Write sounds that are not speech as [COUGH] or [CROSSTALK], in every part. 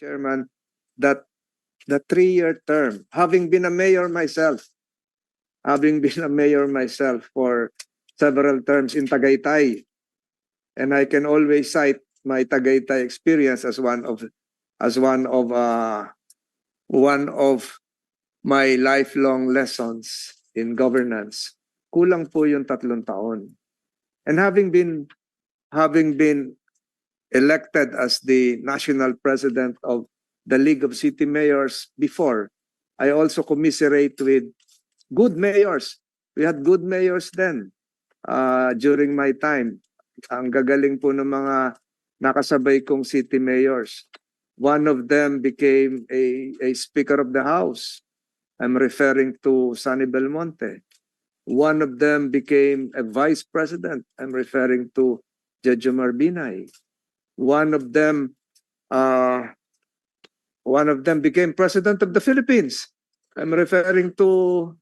Chairman, that the three-year term, having been a mayor myself, having [LAUGHS] been a mayor myself for several terms in Tagaytay, and I can always cite my Tagaytay experience as one of as one of uh, one of my lifelong lessons in governance. Kulang po yung tatlong taon. And having been having been elected as the national president of the League of City Mayors before, I also commiserate with good mayors. We had good mayors then uh, during my time. Ang gagaling po ng mga nakasabay kong city mayors. One of them became a, a Speaker of the House. I'm referring to Sonny Belmonte. One of them became a Vice President. I'm referring to Jojo Marbinay. One of them, uh, one of them became President of the Philippines. I'm referring to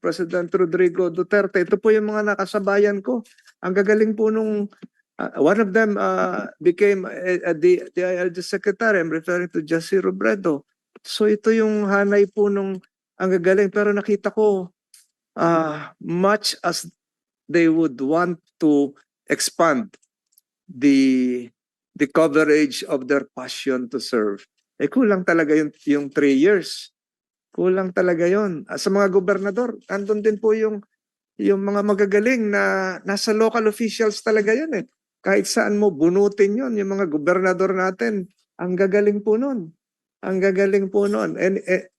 President Rodrigo Duterte. Ito po yung mga nakasabayan ko. Ang gagaling po nung uh, one of them uh, became uh, the DILG secretary. I'm referring to Jesse Robredo. So ito yung hanay po nung ang gagaling. Pero nakita ko uh, much as they would want to expand the the coverage of their passion to serve. Eh kulang talaga yung, yung three years. Kulang talaga yon. Sa mga gobernador, andun din po yung yung mga magagaling na nasa local officials talaga yun eh. Kahit saan mo bunutin yon yung mga gobernador natin, ang gagaling po nun. Ang gagaling po nun. And eh,